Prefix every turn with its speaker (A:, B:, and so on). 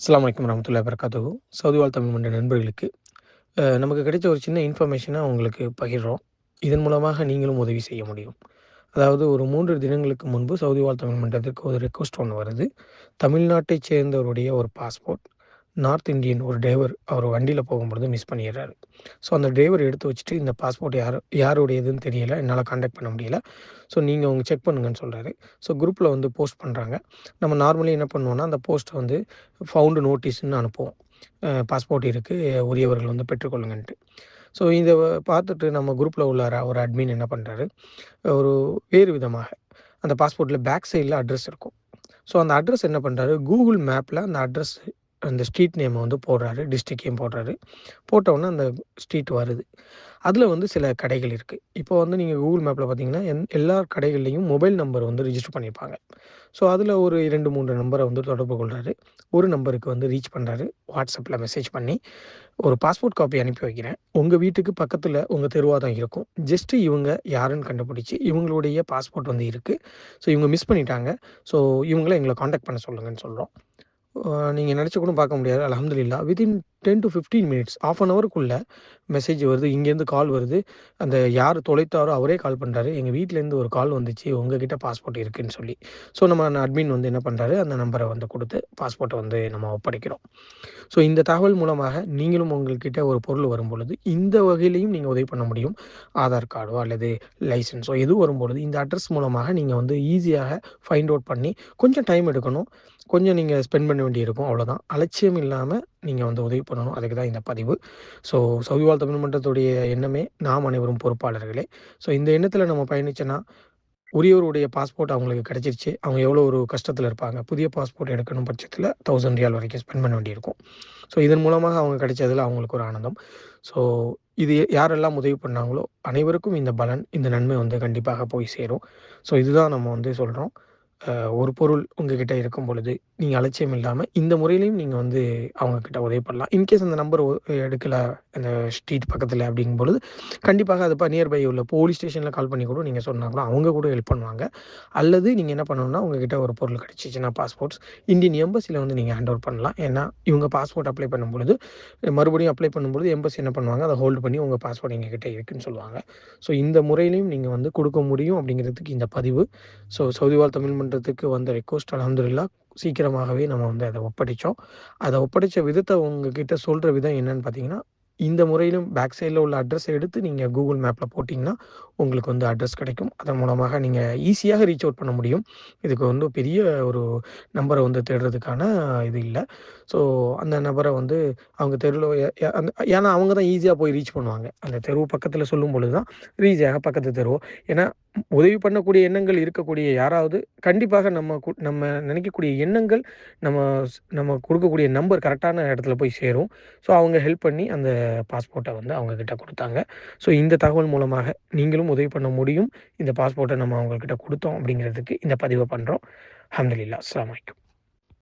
A: அஸ்லாம் வலைக்கம் வரமத்துல்லா வரகாத்துஹு சவுதி வாழ் தமிழ் மன்ற நண்பர்களுக்கு நமக்கு கிடைச்ச ஒரு சின்ன இன்ஃபர்மேஷனை உங்களுக்கு பகிர்றோம். இதன் மூலமாக நீங்களும் உதவி செய்ய முடியும். அதாவது ஒரு மூன்று தினங்களுக்கு முன்பு சவுதி வாழ் தமிழ் மன்றத்திற்கு ஒரு ரெக்வஸ்ட் ஒன்று வருது. தமிழ்நாட்டைச் சேர்ந்தவருடைய ஒரு பாஸ்போர்ட் நார்த் இந்தியன் ஒரு டிரைவர் அவர் வண்டியில் போகும்பொழுது மிஸ் பண்ணிடுறாரு. ஸோ அந்த டிரைவர் எடுத்து வச்சுட்டு இந்த பாஸ்போர்ட் யார் யாருடையதுன்னு தெரியல. என்னால் காண்டாக்ட் பண்ண முடியல. ஸோ நீங்கள் அவங்க செக் பண்ணுங்கன்னு சொல்கிறாரு ஸோ குரூப்பில் வந்து போஸ்ட் பண்ணுறாங்க நம்ம நார்மலி என்ன பண்ணுவோம்னா அந்த போஸ்ட்டை வந்து ஃபவுண்டு நோட்டீஸ்ன்னு அனுப்புவோம். பாஸ்போர்ட் இருக்குது உரியவர்கள் வந்து பெற்றுக்கொள்ளுங்கன்ட்டு. ஸோ இதை பார்த்துட்டு நம்ம குரூப்பில் உள்ள ஒரு அட்மின் என்ன பண்ணுறாரு ஒரு வேறு விதமாக அந்த பாஸ்போர்ட்டில் பேக் சைடில் அட்ரஸ் இருக்கும். ஸோ அந்த அட்ரஸ் என்ன பண்ணுறாரு கூகுள் மேப்பில் அந்த அட்ரஸ் அந்த ஸ்ட்ரீட் நேமை வந்து போடுறாரு டிஸ்ட்ரிக்டையும் போடுறாரு. போட்டவுடனே அந்த ஸ்ட்ரீட் வருது. அதில் வந்து சில கடைகள் இருக்குது இப்போ வந்து நீங்கள் கூகுள் மேப்பில் பார்த்தீங்கன்னா எந் எல்லா கடைகள்லையும் மொபைல் நம்பர் வந்து ரிஜிஸ்டர் பண்ணியிருப்பாங்க ஸோ அதில் ஒரு இரண்டு மூன்று நம்பரை வந்து தொடர்பு கொள்கிறாரு ஒரு நம்பருக்கு வந்து ரீச் பண்ணுறாரு வாட்ஸ்அப்பில் மெசேஜ் பண்ணி ஒரு பாஸ்போர்ட் காப்பி அனுப்பி வைக்கிறேன். உங்கள் வீட்டுக்கு பக்கத்தில் உங்கள் தெருவாதம் இருக்கும். ஜஸ்ட்டு இவங்க யாருன்னு கண்டுபிடிச்சி இவங்களுடைய பாஸ்போர்ட் வந்து இருக்குது ஸோ இவங்க மிஸ் பண்ணிட்டாங்க. ஸோ இவங்கள எங்களை காண்டாக்ட் பண்ண சொல்லுங்கன்னு சொல்கிறோம் நீங்கள் நினச்சி கூட பார்க்க முடியாது. அலமதுல்லா within ten to fifteen minutes of an ஹவருக்குள்ளே message வருது இங்கேருந்து கால் வருது. அந்த யார் தொலைத்தாரோ அவரே கால் பண்ணுறாரு எங்கள் வீட்டிலேருந்து ஒரு கால் வந்துச்சு உங்ககிட்ட பாஸ்போர்ட் இருக்குதுன்னு சொல்லி. ஸோ நம்ம அட்மின் வந்து என்ன பண்ணுறாரு அந்த நம்பரை வந்து கொடுத்து பாஸ்போர்ட்டை வந்து நம்ம ஒப்படைக்கிறோம். ஸோ இந்த தகவல் மூலமாக நீங்களும் உங்கள்கிட்ட ஒரு பொருள் வரும் பொழுது இந்த வகையிலையும் நீங்கள் உதவி பண்ண முடியும். ஆதார் கார்டோ அல்லது லைசன்ஸோ எது வரும்பொழுது இந்த அட்ரஸ் மூலமாக நீங்கள் வந்து ஈஸியாக ஃபைண்ட் அவுட் பண்ணி கொஞ்சம் டைம் எடுக்கணும். கொஞ்சம் நீங்கள் ஸ்பெண்ட் பண்ண வேண்டியிருக்கும் அவ்வளோதான் அலட்சியம் இல்லாமல் நீங்கள் வந்து உதவி பண்ணணும். அதுக்கு தான் இந்த பதிவு. ஸோ சவுதிவாழ் தமிழ் மன்றத்துடைய எண்ணமே நாம் அனைவரும் பொறுப்பாளர்களே. ஸோ இந்த எண்ணத்தில் நம்ம பயணிச்சோன்னா உரியவருடைய பாஸ்போர்ட் அவங்களுக்கு கிடச்சிருச்சு. அவங்க எவ்வளோ ஒரு கஷ்டத்தில் இருப்பாங்க. புதிய பாஸ்போர்ட் எடுக்கணும் பட்சத்தில் தௌசண்ட் ரியால் வரைக்கும் ஸ்பெண்ட் பண்ண வேண்டியிருக்கும். ஸோ இதன் மூலமாக அவங்க கிடைச்சதில் அவங்களுக்கு ஒரு ஆனந்தம். ஸோ இது யாரெல்லாம் உதவி பண்ணாங்களோ அனைவருக்கும் இந்த பலன் இந்த நன்மை வந்து கண்டிப்பாக போய் சேரும். ஸோ இதுதான் நம்ம வந்து சொல்கிறோம் ஒரு பொருள் உங்ககிட்ட இருக்கும் பொழுது நீங்கள் அலட்சியம் இல்லாமல் இந்த முறையிலையும் நீங்கள் வந்து அவங்கக்கிட்ட உதவி பண்ணலாம். இன்கேஸ் அந்த நம்பர் எடுக்கல அந்த ஸ்ட்ரீட் பக்கத்தில் அப்படிங்கும் பொழுது கண்டிப்பாக அதுப்பா நியர்பை உள்ள போலீஸ் ஸ்டேஷனில் கால் பண்ணி கூட நீங்கள் சொன்னாங்களோ அவங்க கூட ஹெல்ப் பண்ணுவாங்க. அல்லது நீங்கள் என்ன பண்ணணும்னா உங்ககிட்ட ஒரு பொருள் கிடச்சிச்சின்னா பாஸ்போர்ட்ஸ் இந்தியன் எம்பசியில் வந்து நீங்கள் ஹேண்ட் ஓவர் பண்ணலாம். ஏன்னா இவங்க பாஸ்போர்ட் அப்ளை பண்ணும்பொழுது மறுபடியும் அப்ளை பண்ணும்பொழுது எம்பசி என்ன பண்ணுவாங்க? அதை ஹோல்டு பண்ணி உங்கள் பாஸ்போர்ட் எங்ககிட்ட இருக்குன்னு சொல்லுவாங்க. ஸோ இந்த முறையிலையும் நீங்கள் வந்து கொடுக்க முடியும் அப்படிங்கிறதுக்கு இந்த பதிவு. ஸோ சவுதிவாழ் தமிழ் பண்ணுறதுக்கு வந்த ரெக்வஸ்ட் அலமதுல்லா சீக்கிரமாகவே நம்ம வந்து அதை ஒப்படைச்சோம். அதை ஒப்படைச்ச விதத்தை உங்ககிட்ட சொல்கிற விதம் என்னன்னு பார்த்தீங்கன்னா இந்த முறையிலும் பேக் சைடில் உள்ள அட்ரஸை எடுத்து நீங்கள் கூகுள் மேப்பில் போட்டிங்கன்னா உங்களுக்கு வந்து அட்ரஸ் கிடைக்கும். அதன் மூலமாக நீங்கள் ஈஸியாக ரீச் அவுட் பண்ண முடியும். இதுக்கு வந்து பெரிய ஒரு நம்பரை வந்து தேடுறதுக்கான இது இல்லை. ஸோ அந்த நபரை வந்து அவங்க தெருவில் ஏன்னா அவங்க தான் ஈஸியாக போய் ரீச் பண்ணுவாங்க. அந்த தெருவு பக்கத்தில் சொல்லும் பொழுது தான் ஈஸியாக பக்கத்து தெருவோ. ஏன்னா உதவி பண்ணக்கூடிய எண்ணங்கள் இருக்கக்கூடிய யாராவது கண்டிப்பாக நம்ம கு- நம்ம நினைக்கக்கூடிய எண்ணங்கள் நம்ம ஸ்- நம்ம கொடுக்கக்கூடிய நம்பர் கரெக்டான இடத்துல போய் சேரும். ஸோ அவங்க ஹெல்ப் பண்ணி அந்த பாஸ்போர்ட்டை வந்து அவங்கக்கிட்ட கொடுத்தாங்க. ஸோ இந்த தகவல் மூலமாக நீங்களும் உதவி பண்ண முடியும். இந்த பாஸ்போர்ட்டை நம்ம அவங்கக்கிட்ட கொடுத்தோம் அப்படிங்கிறதுக்கு இந்த பதிவை பண்ணுறோம் அஹமதுல்லா அஸ்லாம் வலைக்கம்